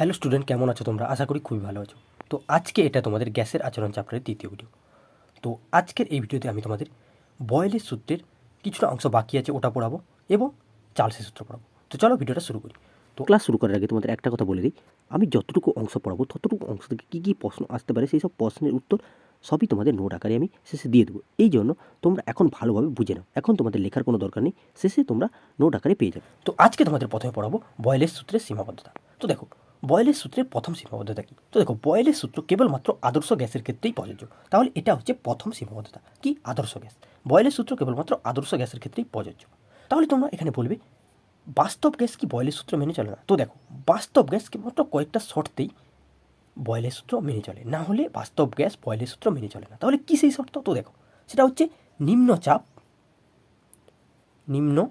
Hello student, কেমন আছো তোমরা? আশা করি খুবই ভালো আছো। তো আজকে এটা তোমাদের গ্যাসের আচরণ চ্যাপ্টারের তৃতীয় ভিডিও তো আজকের এই ভিডিওতে আমি তোমাদের বয়েলের সূত্রের কিছুটা অংশ বাকি আছে, ওটা পড়াবো এবং চার্লসের সূত্র পড়াবো। তো চলো ভিডিওটা শুরু করি। তো ক্লাস শুরু করার আগে তোমাদের একটা কথা বলে দিই। আমি যতটুকু অংশ পড়াবো, ততটুকু অংশ থেকে কী কী প্রশ্ন আসতে পারে, সেই সব প্রশ্নের উত্তর সবই তোমাদের নোট আকারে আমি শেষে দিয়ে দেবো। এই জন্য তোমরা এখন ভালোভাবে বুঝে নাও। এখন তোমাদের লেখার কোনো দরকার নেই, শেষে তোমরা নোট আকারে পেয়ে যাবে। তো আজকে তোমাদের প্রথমে পড়াবো বয়েলের সূত্রের সীমাবদ্ধতা। তো দেখো বয়েলের সূত্রের প্রথম সীমাবদ্ধতা কী? তো দেখো, বয়েলের সূত্র কেবলমাত্র আদর্শ গ্যাসের ক্ষেত্রেই প্রযোজ্য। তাহলে এটা হচ্ছে প্রথম সীমাবদ্ধতা। কি? আদর্শ গ্যাস। বয়েলের সূত্র কেবলমাত্র আদর্শ গ্যাসের ক্ষেত্রেই প্রযোজ্য। তাহলে তোমরা এখানে বলবে, বাস্তব গ্যাস কি বয়েলের সূত্র মেনে চলে না? তো দেখো, বাস্তব গ্যাস কেবলমাত্র কয়েকটা শর্তেই বয়েলের সূত্র মেনে চলে। না হলে বাস্তব গ্যাস বয়েলের সূত্র মেনে চলে না। তাহলে কী সেই শর্ত? তো দেখো, সেটা হচ্ছে নিম্ন চাপ নিম্ন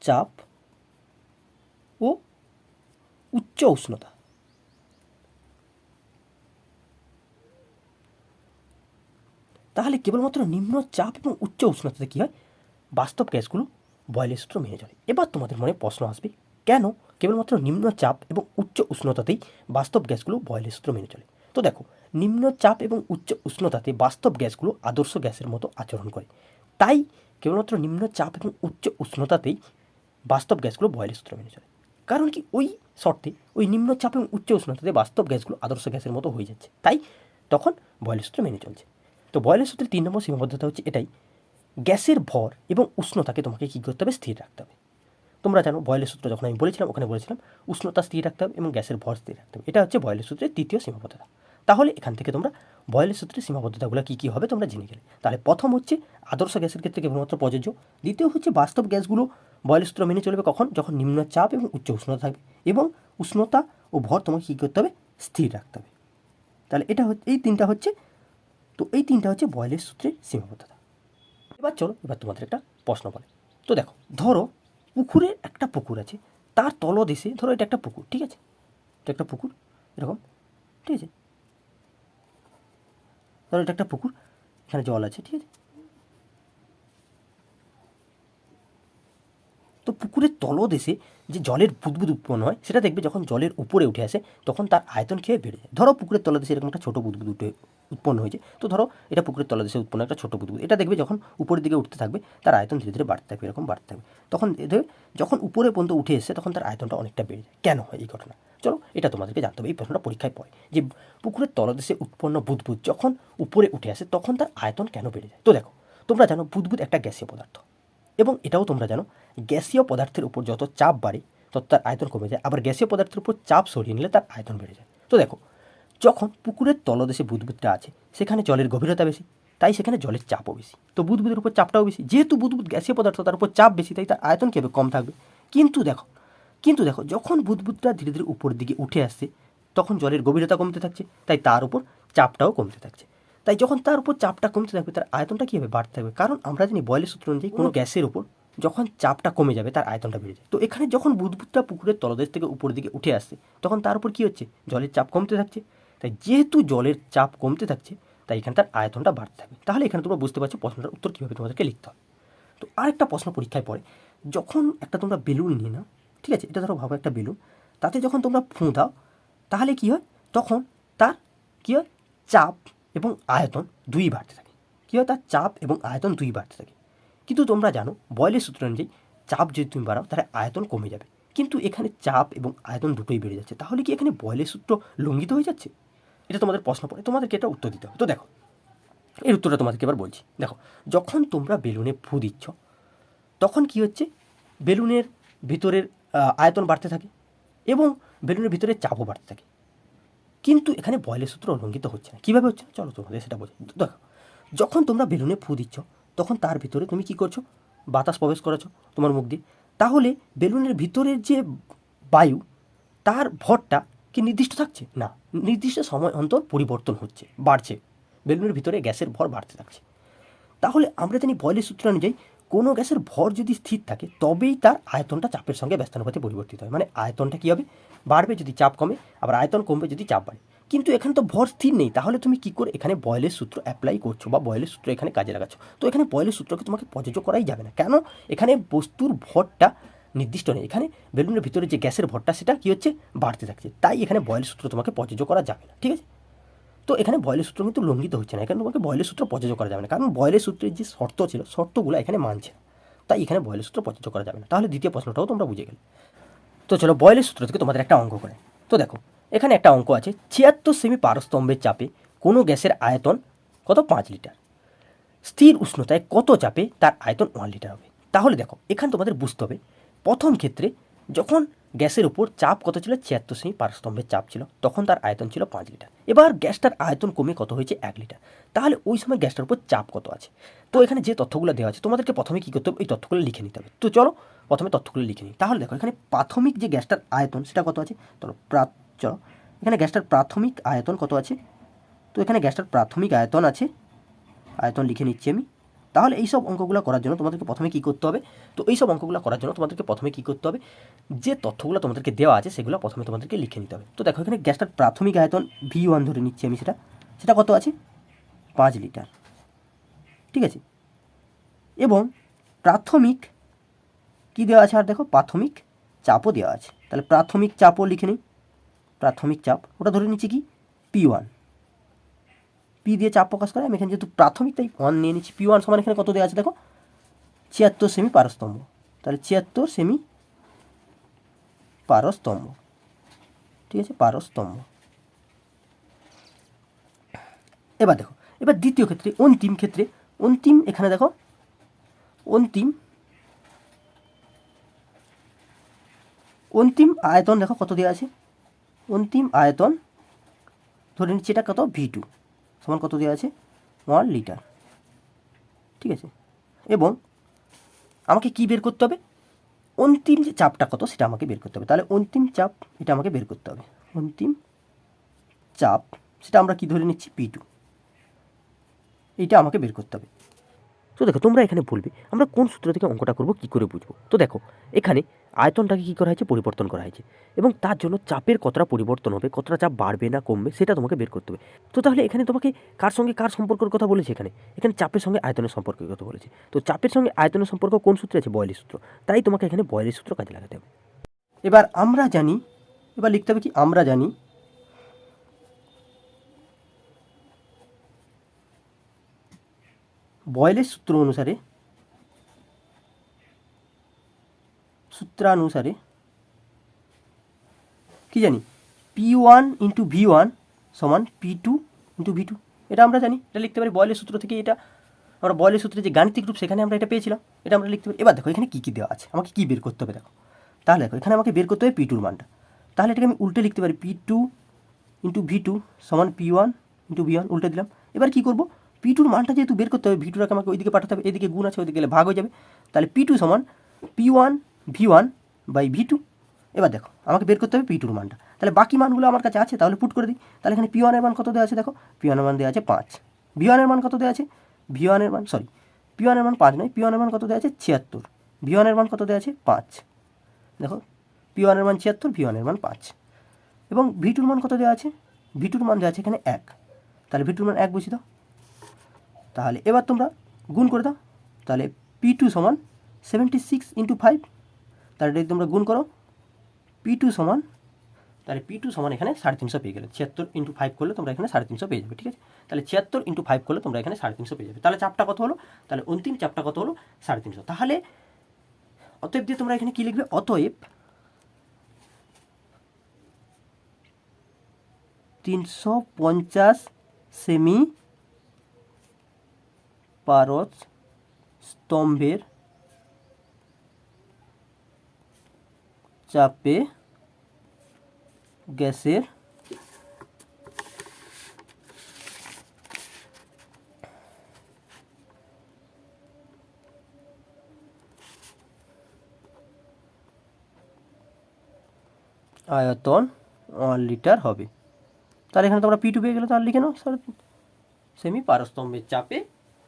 চাপ ও উচ্চ উষ্ণতা। তাহলে কেবলমাত্র নিম্ন চাপ এবং উচ্চ উষ্ণতাতে কী হয়? বাস্তব গ্যাসগুলো বয়েলের সূত্র মেনে চলে। এবার তোমাদের মনে প্রশ্ন আসবে, কেন কেবলমাত্র নিম্ন চাপ এবং উচ্চ উষ্ণতাতেই বাস্তব গ্যাসগুলো বয়েলের সূত্র মেনে চলে? তো দেখো নিম্ন চাপ এবং উচ্চ উষ্ণতাতে বাস্তব গ্যাসগুলো আদর্শ গ্যাসের মতো আচরণ করে। তাই কেবলমাত্র নিম্ন চাপ এবং উচ্চ উষ্ণতাতেই বাস্তব গ্যাসগুলো বয়েলের সূত্র মেনে চলে। কারণ কি ওই শর্তে, ওই নিম্ন চাপ এবং উচ্চ উষ্ণতাতে বাস্তব গ্যাসগুলো আদর্শ গ্যাসের মতো হয়ে যাচ্ছে। তাই তখন বয়েলের সূত্র মেনে চলছে। তো বয়েলের সূত্রের তিন নম্বর সীমাবদ্ধতা হচ্ছে এটাই, গ্যাসের ভর এবং উষ্ণতাকে তোমাকে কী করতে হবে? স্থির রাখতে হবে। তোমরা জানো, বয়েলের সূত্র যখন আমি বলেছিলাম, ওখানে বলেছিলাম, উষ্ণতা স্থির রাখতে হবে এবং গ্যাসের ভর স্থির রাখতে হবে। এটা হচ্ছে বয়েলের সূত্রের তৃতীয় সীমাবদ্ধতা। তাহলে এখান থেকে তোমরা বয়েলের সূত্রের সীমাবদ্ধতাগুলো কী কী হবে তোমরা জেনে গেলে। তাহলে প্রথম হচ্ছে আদর্শ গ্যাসের ক্ষেত্রে কেবলমাত্র প্রযোজ্য। দ্বিতীয় হচ্ছে বাস্তব গ্যাসগুলো বয়েলের সূত্র মেনে চলবে কখন? যখন নিম্ন চাপ এবং উচ্চ উষ্ণতা থাকবে এবং উষ্ণতা ও ভর তোমাকে কী করতে হবে? স্থির রাখতে হবে। তাহলে এটা হচ্ছে, এই তিনটা হচ্ছে, তো এই তিনটা হচ্ছে বয়েলের সূত্রের সীমাবদ্ধতা। এবার চলো, এবার তোমাদের একটা প্রশ্ন বলে। তো দেখো, ধরো পুকুরের একটা পুকুর আছে, তার তলদেশে ধরো এটা একটা পুকুর, ঠিক আছে? এটা একটা পুকুর, এরকম, ঠিক আছে? ধরো এটা একটা পুকুর, এখানে জল আছে, ঠিক আছে তো পুকুরের তলদেশে যে জলের বুদবুদ উৎপন্ন হয়, সেটা দেখবে যখন জলের উপরে উঠে আসে, তখন তার আয়তন খেয়ে বেড়ে যায়। ধরো পুকুরের তলদেশে এরকম একটা ছোটো বুদবুদ উঠে, উৎপন্ন হয়েছে, তো ধরো এটা পুকুরের তলদেশে উৎপন্ন একটা ছোটো বুদবুদ। এটা দেখবে যখন উপরের দিকে উঠতে থাকবে, তার আয়তন ধীরে ধীরে বাড়তে থাকবে, এরকম বাড়তে থাকবে। তখন এদের যখন উপরে পর্যন্ত উঠে এসে তখন তার আয়তনটা অনেকটা বেড়ে যায়। কেন হয় এই ঘটনা? চলো এটা তোমাদেরকে জানতে হবে। এই প্রশ্নটা পরীক্ষায় পড়ে। যে পুকুরের তলদেশে উৎপন্ন বুদবুদ যখন উপরে উঠে আসে, তখন তার আয়তন কেন বেড়ে যায়? তো দেখো, তোমরা জানো বুদবুদ একটা গ্যাসীয় পদার্থ। এবং এটাও তোমরা জানো, গ্যাসীয় পদার্থের উপর যত চাপ বাড়ে, তত তার আয়তন কমে যায়। আবার গ্যাসীয় পদার্থের উপর চাপ সরিয়ে নিলে তার আয়তন বেড়ে যায়। তো দেখো, যখন পুকুরের তলদেশে বুদবুদটা আছে, সেখানে জলের গভীরতা বেশি, তাই সেখানে জলের চাপও বেশি। তো বুদবুদের উপর চাপটাও বেশি। যেহেতু বুদবুদ গ্যাসীয় পদার্থ, তার উপর চাপ বেশি, তাই তার আয়তন কেবে কম থাকবে। কিন্তু দেখো কিন্তু দেখো, যখন বুদবুদটা ধীরে ধীরে উপর দিকে উঠে আসছে, তখন জলের গভীরতা কমতে থাকছে, তাই তার উপর চাপটাও কমতে থাকছে। তাই যখন তার উপর চাপটা কমতে থাকবে তার আয়তনটা কী হবে বাড়তে থাকবে? কারণ আমরা জানি বয়লের সূত্র অনুযায়ী কোনো গ্যাসের উপর যখন চাপটা কমে যাবে তার আয়তনটা বেড়ে যায়। তো এখানে যখন বুদবুদটা পুকুরের তলদেশ থেকে উপরের দিকে উঠে আসছে তখন তার উপর কী হচ্ছে? জলের চাপ কমতে থাকছে। তাই যেহেতু জলের চাপ কমতে থাকছে তাই এখানে তার আয়তনটা বাড়তে থাকবে। তাহলে এখানে তোমরা বুঝতে পারছ প্রশ্নটার উত্তর কীভাবে তোমাদেরকে লিখতে হবে। তো আরেকটা প্রশ্ন পরীক্ষায় পড়ে। যখন একটা তোমরা বেলুন নিয়ে নাও ঠিক আছে? এটা ধরো ভাবো একটা বেলুন। তাতে যখন তোমরা ফুঁ দাও তাহলে কী হয়? তখন তার কী হয়? চাপ এবং আয়তন দুই বাড়তে থাকে। কী হয়? তার চাপ এবং আয়তন দুই বাড়তে থাকে। কিন্তু তোমরা জানো, বয়লের সূত্র অনুযায়ী চাপ যদি তুমি বাড়াও, তাহলে আয়তন কমে যাবে। কিন্তু এখানে চাপ এবং আয়তন দুটোই বেড়ে যাচ্ছে। তাহলে কি এখানে বয়লের সূত্র লঙ্ঘিত হয়ে যাচ্ছে? এটা তোমাদের প্রশ্ন পড়ে। তোমাদেরকে এটা উত্তর দিতে হবে। তো দেখো, এর উত্তরটা তোমাদেরকে এবার বলছি। দেখো, যখন তোমরা বেলুনে ফু দিচ্ছ, তখন কি হচ্ছে? বেলুনের ভিতরের আয়তন বাড়তে থাকে এবং বেলুনের ভিতরে চাপও বাড়তে থাকে। কিন্তু এখানে বয়লের সূত্র উল্লঙ্ঘিত হচ্ছে না। কীভাবে হচ্ছে না? চলো তোমাদের সেটা বোঝাই। দেখো, যখন তোমরা বেলুনে ফু দিচ্ছ, তখন তার ভিতরে তুমি কি করছ? বাতাস প্রবেশ করেছ তোমার মুখ দিয়ে। তাহলে বেলুনের ভিতরের যে বায়ু, তার ভরটা কি নির্দিষ্ট থাকছে? না, নির্দিষ্ট সময় অন্তর পরিবর্তন হচ্ছে, বাড়ছে। বেলুনের ভিতরে গ্যাসের ভর বাড়তে থাকছে। তাহলে আমরা জানি বয়লের সূত্র অনুযায়ী কোনো গ্যাসের ভর যদি স্থির থাকে, তবেই তার আয়তনটা চাপের সঙ্গে ব্যস্তানুপাতে পরিবর্তিত হয়। মানে আয়তনটা কী হবে? বাড়বে যদি চাপ কমে, আবার আয়তন কমবে যদি চাপ বাড়ে। কিন্তু এখানে তো ভর স্থির নেই, তাহলে তুমি কি করে এখানে বয়লের সূত্র অ্যাপ্লাই করছ বা বয়লের সূত্র এখানে কাজে লাগাচ্ছ? তো এখানে বয়লের সূত্রকে তোমাকে প্রযোজ্য করাই যাবে না। কেন? এখানে বস্তুর ভরটা নির্দিষ্ট নেই। এখানে বেলুনের ভিতরে যে গ্যাসের ভরটা, সেটা কী হচ্ছে? বাড়তে থাকছে। তাই এখানে বয়েলের সূত্র তোমাকে প্রযোজ্য করা যাবে না, ঠিক আছে? তো এখানে বয়েলের সূত্র কিন্তু লঙ্ঘিত হচ্ছে না। এখানে তোমাকে বয়েলের সূত্র প্রযোজ্য করা যাবে না। কারণ বয়েলের সূত্রের যে শর্ত ছিল, শর্তগুলো এখানে মানছে না। তাই এখানে বয়েলের সূত্র প্রযোজ্য করা যাবে না। তাহলে দ্বিতীয় প্রশ্নটাও তোমরা বুঝে গেলে। তো চলো বয়েলের সূত্র থেকে তোমাদের একটা অঙ্ক করে। তো দেখো, এখানে একটা অঙ্ক আছে, ছিয়াত্তর সেমি পারস্তম্ভের চাপে কোনো গ্যাসের আয়তন কত? পাঁচ লিটার। স্থির উষ্ণতায় কত চাপে তার আয়তন ওয়ান লিটার হবে? তাহলে দেখো, এখানে তোমাদের বুঝতে হবে, প্রথম ক্ষেত্রে যখন গ্যাসের উপর চাপ কত ছিল? ছিয়াত্তর সেমি পারস্তম্ভের চাপ ছিল, তখন তার আয়তন ছিল পাঁচ লিটার। এবার গ্যাসটার আয়তন কমে কত হয়েছে? এক লিটার। তাহলে ওই সময় গ্যাসটার উপর চাপ কত আছে? তো এখানে যে তথ্যগুলো দেওয়া আছে, তোমাদেরকে প্রথমে কী করতে হবে? ওই তথ্যগুলো লিখে নিতে হবে। তো চলো প্রথমে তথ্যগুলো লিখে নিই। তাহলে দেখো, এখানে প্রাথমিক যে গ্যাসটার আয়তন, সেটা কত আছে? চলো প্রা- চলো এখানে গ্যাসটার প্রাথমিক আয়তন কত আছে? তো এখানে গ্যাসটার প্রাথমিক আয়তন আছে। আয়তন লিখে নিচ্ছি আমি। তাহলে এই সব অঙ্কগুলো করার জন্য তোমাদেরকে প্রথমে কী করতে হবে? তো এই সব অঙ্কগুলো করার জন্য তোমাদেরকে প্রথমে কী করতে হবে? যে তথ্যগুলো তোমাদেরকে দেওয়া আছে, সেগুলো প্রথমে তোমাদেরকে লিখে নিতে হবে। তো দেখো, এখানে গ্যাসটার প্রাথমিক আয়তন ভি ওয়ান ধরে নিচ্ছি আমি সেটা। সেটা কত আছে? পাঁচ লিটার। ঠিক আছে? এবং প্রাথমিক কী দেওয়া আছে আর দেখো? প্রাথমিক চাপও দেওয়া আছে। তাহলে প্রাথমিক চাপও লিখে নিই। প্রাথমিক চাপ, ওটা ধরে নিচ্ছি কি? পি ওয়ান পি দিয়ে চাপ প্রকাশ করে, আমি এখানে যেহেতু প্রাথমিক, তাই ওয়ান নিয়ে নিচ্ছি। পি ওয়ান সমান এখানে কত দেওয়া আছে দেখো? ছিয়াত্তর সেমি পারস্তম্ভ তাহলে ছিয়াত্তর সেমি পারস্তম্ভ ঠিক আছে? পারস্তম্ভ। এবার দেখো, এবার দ্বিতীয় ক্ষেত্রে, অন্তিম ক্ষেত্রে, অন্তিম এখানে দেখো, অন্তিম অন্তিম আয়তন দেখো কত দেওয়া আছে? অন্তিম আয়তন, ধরে নিচ্ছি এটা কত? ভি টু সমান কত দেওয়া আছে? ওয়ান লিটার ঠিক আছে? এবং আমাকে কি বের করতে হবে? অন্তিম যে চাপটা কত সেটা আমাকে বের করতে হবে। তাহলে অন্তিম চাপ এটা আমাকে বের করতে হবে। অন্তিম চাপ, সেটা আমরা কি ধরে নিচ্ছি? পি টু এইটা আমাকে বের করতে হবে। তো দেখো, তোমরা এখানে বলবে, আমরা কোন সূত্র থেকে অঙ্কটা করব, কি করে বুঝব? তো দেখো, এখানে আয়তনটাকে কী করা হয়েছে? পরিবর্তন করা হয়েছে। এবং তার জন্য চাপের কতটা পরিবর্তন হবে, কতটা চাপ বাড়বে না কমবে, সেটা তোমাকে বের করতে হবে। তো তাহলে এখানে তোমাকে কার সঙ্গে কার সম্পর্কের কথা বলেছে এখানে? এখানে চাপের সঙ্গে আয়তনের সম্পর্কের কথা বলেছে। তো চাপের সঙ্গে আয়তনের সম্পর্ক কোন সূত্রে আছে? বয়লি সূত্র। তাই তোমাকে এখানে বয়লি সূত্র কাজে লাগাতে হবে। এবার আমরা জানি, এবার লিখতে হবে কি? আমরা জানি বয়েলের সূত্র অনুসারে সূত্রানুসারে কি জানি P one into V one সমান P two into V two এটা আমরা জানি, এটা লিখতে পারি বয়েলের সূত্র থেকে এটা। আমরা বয়েলের সূত্রে যে গাণিতিক রূপ সেখানে আমরা এটা পেয়েছিলাম, এটা আমরা লিখতে পারি। এবার দেখো, এখানে কী কী দেওয়া আছে? আমাকে কী বের করতে হবে দেখো। তাহলে দেখো, এখানে আমাকে বের করতে হবে পি টুর মানটা। তাহলে এটাকে আমি উল্টে লিখতে পারি P two into V two সমান P one into V one উল্টে দিলাম। এবার কী করব? পি টুর মানটা যেহেতু বের করতে হবে ভি টুটাকে আমাকে ওইদিকে পাঠাতে হবে, এদিকে গুণ আছে, ওইদিকে গেলে ভাগ হয়ে যাবে। তাহলে পি টু সমান P one V one by V two এবার দেখো, আমাকে বের করতে হবে পি টুর মানটা। তাহলে বাকি মানগুলো আমার কাছে আছে, তাহলে পুট করে দিই। তাহলে এখানে পি ওয়ানের মান কত দেওয়া আছে দেখো? পি ওয়ানের মান দেওয়া আছে পাঁচ। ভি ওয়ানের মান কত দেওয়া আছে? ভি ওয়ানের মান সরি পি ওয়ানের মান পাঁচ নয় পি ওয়ানের মান কত দেওয়া আছে? ছিয়াত্তর। ভি ওয়ানের মান কত দেওয়া আছে? পাঁচ। দেখো পি ওয়ানের মান ছিয়াত্তর ভি ওয়ানের মান পাঁচ। এবং ভি টুর মান কত দেওয়া আছে? ভি টুর মান দেওয়া আছে এখানে এক। তাহলে ভি টুর মান এক বসিয়ে দাও। তাহলে এবার তোমরা গুণ করে দাও। তাহলে পি টু সমান সেভেন্টি সিক্স ইন্টু ফাইভ তাহলে এটা তোমরা গুণ করো পি টু সমান, তাহলে পি টু সমান এখানে সাড়ে তিনশো পেয়ে গেলে। ছিয়াত্তর ইন্টু ফাইভ করলে তোমরা এখানে সাড়ে তিনশো পেয়ে যাবে, ঠিক আছে? তাহলে ছিয়াত্তর ইন্টু ফাইভ করলে তোমরা এখানে সাড়ে তিনশো পেয়ে যাবে। তাহলে চাপটা কত হলো? তাহলে অন্তিম চাপটা কত হলো? সাড়ে তিনশো। তাহলে অতএব দিয়ে তোমরা এখানে কী লিখবে? অতএব তিনশো পঞ্চাশ সেমি পারদ স্তম্ভের চাপে গ্যাসের আয়তন ওয়ান লিটার হবে। তাহলে এখানে তোমরা পি টু পেয়ে গেলে তাহলে লিখে নাও সেমি পারস্তম্ভের চাপে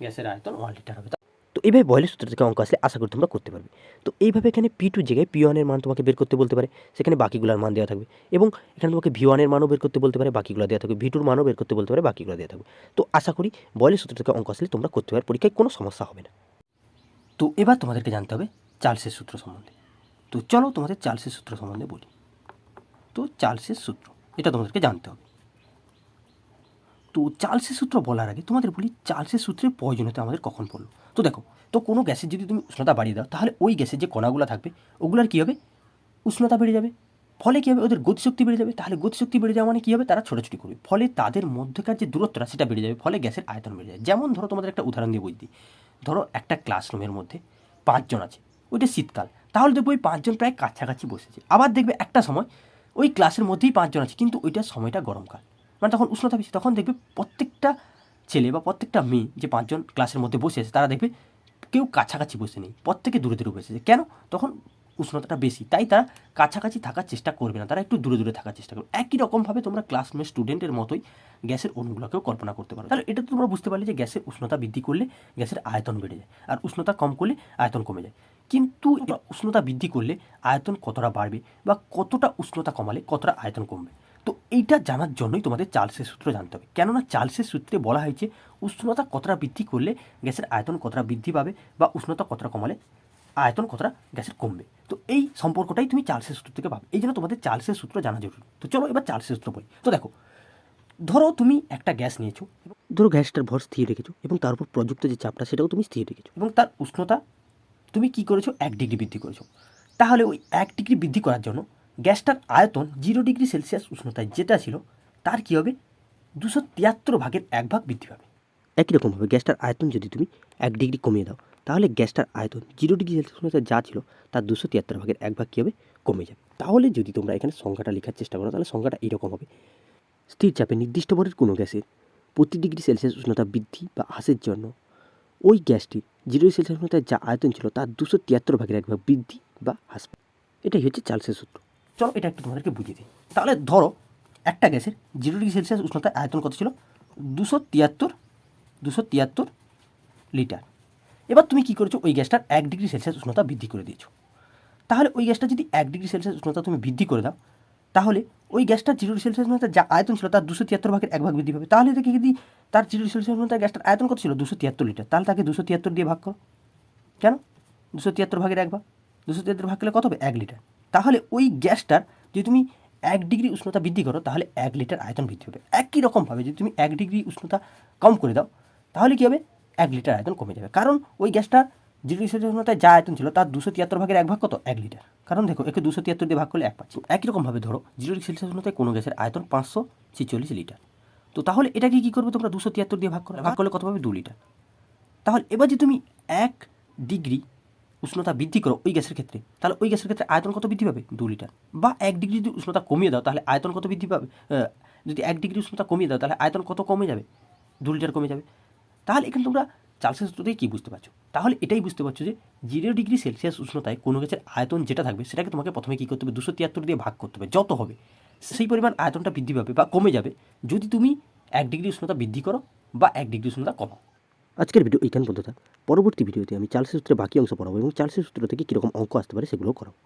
গ্যাসের আয়তন ওয়ান লিটার হবে। তো এইভাবে বয়লের সূত্র থেকে অঙ্ক আসলে আশা করি তোমরা করতে পারবে। তো এইভাবে এখানে পি টু জায়গায় পি ওয়ানের মান তোমাকে বের করতে বলতে পারে সেখানে বাকিগুলোর মান দেওয়া থাকবে এবং এখানে তোমাকে ভি ওয়ানের মানও বের করতে বলতে পারে বাকিগুলো দেওয়া থাকবে ভি টুর মানও বের করতে বলতে পারে বাকিগুলো দেওয়া থাকবে। তো আশা করি বয়লের সূত্র থেকে অঙ্ক আসলে তোমরা করতে পারবে পরীক্ষায় কোনো সমস্যা হবে না। তো এবার তোমাদেরকে জানতে হবে চার্লসের সূত্র সম্বন্ধে। তো চলো তোমাদের চার্লসের সূত্র সম্বন্ধে বলি। তো চার্লসের সূত্র এটা তোমাদেরকে জানতে হবে। তো চার্লসের সূত্র বলার আগে তোমাদের বলি, চার্লসের সূত্রের প্রয়োজনীয়তা আমাদের কখন পড়ল? তো দেখো, তো কোনো গ্যাসের যদি তুমি উষ্ণতা বাড়িয়ে দাও, তাহলে ওই গ্যাসের যে কণাগুলো থাকবে, ওগুলার কী হবে? উষ্ণতা বেড়ে যাবে। ফলে কী হবে? ওদের গতিশক্তি বেড়ে যাবে। তাহলে গতিশক্তি বেড়ে যাওয়া মানে কী হবে? তারা ছোটাছুটি করবে। ফলে তাদের মধ্যেকার যে দূরত্বটা, সেটা বেড়ে যাবে। ফলে গ্যাসের আয়তন বেড়ে যায় যেমন ধরো তোমাদের একটা উদাহরণ দিয়ে বুঝতি ধরো একটা ক্লাসরুমের মধ্যে পাঁচজন আছে। ওইটা শীতকাল। তাহলে দেখব ওই পাঁচজন প্রায় কাছাকাছি বসেছে। আবার দেখবে একটা সময় ওই ক্লাসের মধ্যেই পাঁচজন আছে, কিন্তু ওইটার সময়টা গরমকাল। মানে তখন উষ্ণতা বেশি, তখন দেখবে প্রত্যেকটা ছেলে বা প্রত্যেকটা মেয়ে যে পাঁচজন ক্লাসের মধ্যে বসে আছে, তারা দেখবে কেউ কাছাকাছি বসে নেই, প্রত্যেকে দূরে দূরে বসে বসেছে কেন? তখন উষ্ণতাটা বেশি, তাই তারা কাছাকাছি থাকার চেষ্টা করবে না, তারা একটু দূরে দূরে থাকার চেষ্টা করবে। একই রকমভাবে তোমরা ক্লাসমেট স্টুডেন্টের মতোই গ্যাসের অণুগুলোকেও কল্পনা করতে পারো। তাহলে এটা তো তোমরা বুঝতে পারলে যে গ্যাসের উষ্ণতা বৃদ্ধি করলে গ্যাসের আয়তন বেড়ে যায়, আর উষ্ণতা কম করলে আয়তন কমে যায়। কিন্তু উষ্ণতা বৃদ্ধি করলে আয়তন কতটা বাড়বে বা কতটা উষ্ণতা কমালে কতটা আয়তন কমবে? তো এইটা জানার জন্যই তোমাদের চার্লসের সূত্র জানতে হবে। কেননা চার্লসের সূত্রে বলা হয়েছে উষ্ণতা কতটা বৃদ্ধি করলে গ্যাসের আয়তন কতটা বৃদ্ধি পাবে বা উষ্ণতা কতটা কমালে আয়তন কতটা গ্যাসের কমবে। তো এই সম্পর্কটাই তুমি চার্লসের সূত্র থেকে পাবে। এই জন্য তোমাদের চার্লসের সূত্র জানা জরুরি। তো চলো এবার চার্লসের সূত্র বলি। তো দেখো ধরো তুমি একটা গ্যাস নিয়েছো ধরো গ্যাসটার ভর স্থির রেখেছো এবং তার উপর প্রযুক্ত যে চাপটা সেটাও তুমি স্থির রেখেছো। এবং তার উষ্ণতা তুমি কি করেছ? এক ডিগ্রি বৃদ্ধি করেছ। তাহলে ওই এক ডিগ্রি বৃদ্ধি করার জন্য গ্যাসটার আয়তন জিরো ডিগ্রি সেলসিয়াস উষ্ণতায় যেটা ছিল, তার কী হবে? দুশো তিয়াত্তর ভাগের এক ভাগ বৃদ্ধি পাবে। একই রকমভাবে গ্যাসটার আয়তন যদি তুমি এক ডিগ্রি কমিয়ে দাও, তাহলে গ্যাসটার আয়তন জিরো ডিগ্রি সেলসিয়াস উষ্ণতায় যা ছিল, তার দুশো তিয়াত্তর ভাগের এক ভাগ কী হবে? কমে যাবে। তাহলে যদি তোমরা এখানে সংখ্যাটা লেখার চেষ্টা করো, তাহলে সংখ্যাটা এরকম হবে। স্থির চাপে নির্দিষ্ট ভরের কোনো গ্যাসের প্রতি ডিগ্রি সেলসিয়াস উষ্ণতা বৃদ্ধি বা হ্রাসের জন্য ওই গ্যাসটির জিরো সেলসিয়াস উষ্ণতায় যা আয়তন ছিল, তার দুশো তিয়াত্তর ভাগের এক ভাগ বৃদ্ধি বা হ্রাস এটাই হচ্ছে চার্লসের সূত্র। চলো এটা একটু তোমাদেরকে বুঝিয়ে দিই। তাহলে ধরো, একটা গ্যাসের জিরো ডিগ্রি সেলসিয়াস উষ্ণতার আয়তন কত ছিল? দুশো তিয়াত্তর দুশো তিয়াত্তর লিটার। এবার তুমি কী করেছ? ওই গ্যাসটার এক ডিগ্রি সেলসিয়াস উষ্ণতা বৃদ্ধি করে দিয়েছ। তাহলে ওই গ্যাসটা যদি এক ডিগ্রি সেলসিয়াস উষ্ণতা তুমি বৃদ্ধি করে দাও, তাহলে ওই গ্যাসটা জিরো ডিগ্রি সেলসিয়াস উষ্ণতার যা আয়তন ছিল তার দুশো তিয়াত্তর ভাগের এক ভাগ বৃদ্ধি পাবে। তাহলে দেখি যদি তার জিরো ডিগ্রি সেলসিয়াস উষ্ণতার গ্যাসটার আয়তন কত ছিল? দুশো তিয়াত্তর লিটার। তাহলে তাকে দুশো তিয়াত্তর দিয়ে ভাগ করো। কেন? দুশো তিয়াত্তর ভাগের এক ভাগ। দুশো তিয়াত্তর ভাগ করলে কত হবে? এক লিটার। তাহলে ওই গ্যাসটার যদি তুমি এক ডিগ্রি উষ্ণতা বৃদ্ধি করো, তাহলে এক লিটার আয়তন বৃদ্ধি হবে। একই রকমভাবে যদি তুমি এক ডিগ্রি উষ্ণতা কম করে দাও, তাহলে কী হবে? এক লিটার আয়তন কমে যাবে। কারণ ওই গ্যাসটা জিরো উষ্ণতায় যা আয়তন ছিল, তার দুশো তিয়াত্তর ভাগের এক ভাগ কত? এক লিটার। কারণ দেখো, একে দুশো তিয়াত্তর দিয়ে ভাগ করলে এক পাচ্ছি। একই রকমভাবে ধরো, জিরো সেলসিয়াস উষ্ণতায় কোনো গ্যাসের আয়তন পাঁচশো ছেচল্লিশ লিটার। তো তাহলে এটাকে কী করবে তোমরা? দুশো তিয়াত্তর দিয়ে ভাগ করো। ভাগ করলে কত পাবে? দু লিটার। তাহলে এবার যে তুমি এক ডিগ্রি উষ্ণতা বৃদ্ধি করো ওই গ্যাসের ক্ষেত্রে, তাহলে ওই গ্যাসের ক্ষেত্রে আয়তন কত বৃদ্ধি পাবে? দু লিটার। বা এক ডিগ্রি যদি উষ্ণতা কমিয়ে দাও, তাহলে আয়তন কত বৃদ্ধি পাবে? যদি এক ডিগ্রি উষ্ণতা কমিয়ে দাও, তাহলে আয়তন কত কমে যাবে? দু লিটার কমে যাবে। তাহলে এখানে তোমরা চার্লসের সূত্র থেকে কী বুঝতে পারছ? তাহলে এটাই বুঝতে পারছ যে জিরো ডিগ্রি সেলসিয়াস উষ্ণতায় কোনো গ্যাসের আয়তন যেটা থাকবে, সেটাকে তোমাকে প্রথমে কী করতে হবে? দুশো তিয়াত্তর দিয়ে ভাগ করতে হবে, যত হবে। সেই পরিমাণ আয়তনটা বৃদ্ধি পাবে বা কমে যাবে যদি তুমি এক ডিগ্রি উষ্ণতা বৃদ্ধি করো বা এক ডিগ্রি উষ্ণতা কমাও। আজকের ভিডিও এইখান পর্যন্ত থাক। পরবর্তী ভিডিওতে আমি চার্লসের সূত্রে বাকি অংশ পড়াবো এবং চার্লসের সূত্র থেকে কীরকম অঙ্ক আসতে পারে সেগুলো করাবো।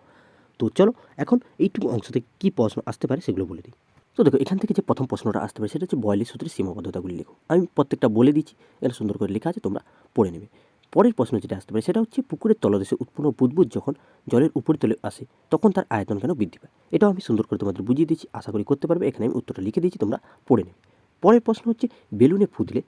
তো চলো, এখন এইটুকু অংশ থেকে কী প্রশ্ন আসতে পারে সেগুলো বলে দিই। তো দেখো, এখান থেকে যে প্রথম প্রশ্নটা আসতে পারে সেটা হচ্ছে বয়লের সূত্রের সীমাবদ্ধতাগুলি লেখো। আমি প্রত্যেকটা বলে দিচ্ছি এটা সুন্দর করে লেখা আছে, তোমরা পড়ে নেবে। পরের প্রশ্ন যেটা আসতে পারে সেটা হচ্ছে পুকুরের তলদেশে উৎপন্ন বুদবুদ যখন জলের উপরে তলে আসে, তখন তার আয়তন কেন বৃদ্ধি পায়? এটাও আমি সুন্দর করে তোমাদের বুঝিয়ে দিচ্ছি, আশা করি করতে পারবে। এখানে আমি উত্তরটা লিখে দিয়েছি, তোমরা পড়ে নেবে। পরের প্রশ্ন হচ্ছে বেলুনে ফুদলে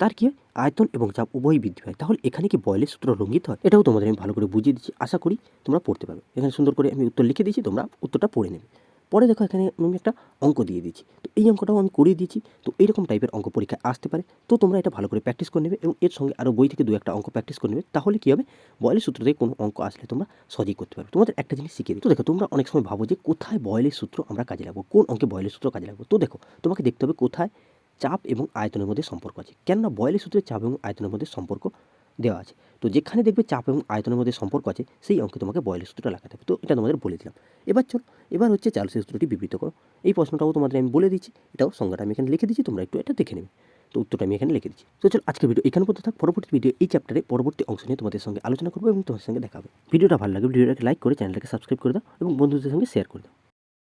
তার কি আয়তন এবং চাপ উভয়ই বৃদ্ধি পায়। তাহলে এখানে কি বয়লের সূত্র রঙ্গিত হয়? এটাও তোমাদের আমি ভালো করে বুঝিয়ে দিচ্ছি। আশা করি তোমরা পড়তে পারবে। এখানে সুন্দর করে আমি উত্তর লিখে দিয়েছি, তোমরা উত্তরটা পড়ে নেবে। পরে দেখো এখানে আমি একটা অঙ্ক দিয়ে দিয়েছি তো এই অঙ্কটাও আমি করিয়ে দিয়েছি। তো এইরকম টাইপের অঙ্ক পরীক্ষায় আসতে পারে। তো তোমরা এটা ভালো করে প্র্যাকটিস করে নেবে এবং এর সঙ্গে আরও বই থেকে দু একটা অঙ্ক প্র্যাকটিস করে নেবে। তাহলে কী হবে? বয়লের সূত্র থেকে কোনো অঙ্ক আসলে তোমরা সহজেই করতে পারবে। তোমাদের একটা জিনিস শিখিয়ে দিই। তো দেখো, তোমরা অনেক সময় ভাবো যে কোথায় বয়লের সূত্র আমরা কাজে লাগবো? কোন অঙ্কে বয়লের সূত্র কাজে লাগবো? তো দেখো, তোমাকে দেখতে হবে কোথায় চাপ এবং আয়তনের মধ্যে সম্পর্ক আছে। কেননা বয়লের সূত্রে চাপ এবং আয়তনের মধ্যে সম্পর্ক দেওয়া আছে। তো যেখানে দেখবে চাপ এবং আয়তনের মধ্যে সম্পর্ক আছে, সেই অঙ্কে তোমাকে বয়লের সূত্রটা লাগাতে হবে তো এটা তোমাদের বলে দিলাম। এবার চলো, এবার হচ্ছে চার্লসের সূত্রটি বিবৃত করো। এই প্রশ্নটাও তোমাদের আমি বলে দিচ্ছি। এটাও সংজ্ঞাটা আমি এখানে লিখে দিচ্ছি, তোমরা একটু এটা দেখে নেবে। তো উত্তরটা আমি এখানে লিখে দিচ্ছি। তো চলো, আজকের ভিডিও এখানে পর্যন্ত থাক। পরবর্তী ভিডিও এই চ্যাপ্টারে পরবর্তী অংশ নিয়ে তোমাদের সঙ্গে আলোচনা করব এবং তোমাদের সঙ্গে দেখাবে ভিডিওটা ভালো লাগে ভিডিওটাকে লাইক করে চ্যানেলটাকে সাবস্ক্রাইব করে দাও এবং বন্ধুদের সঙ্গে শেয়ার করে দাও।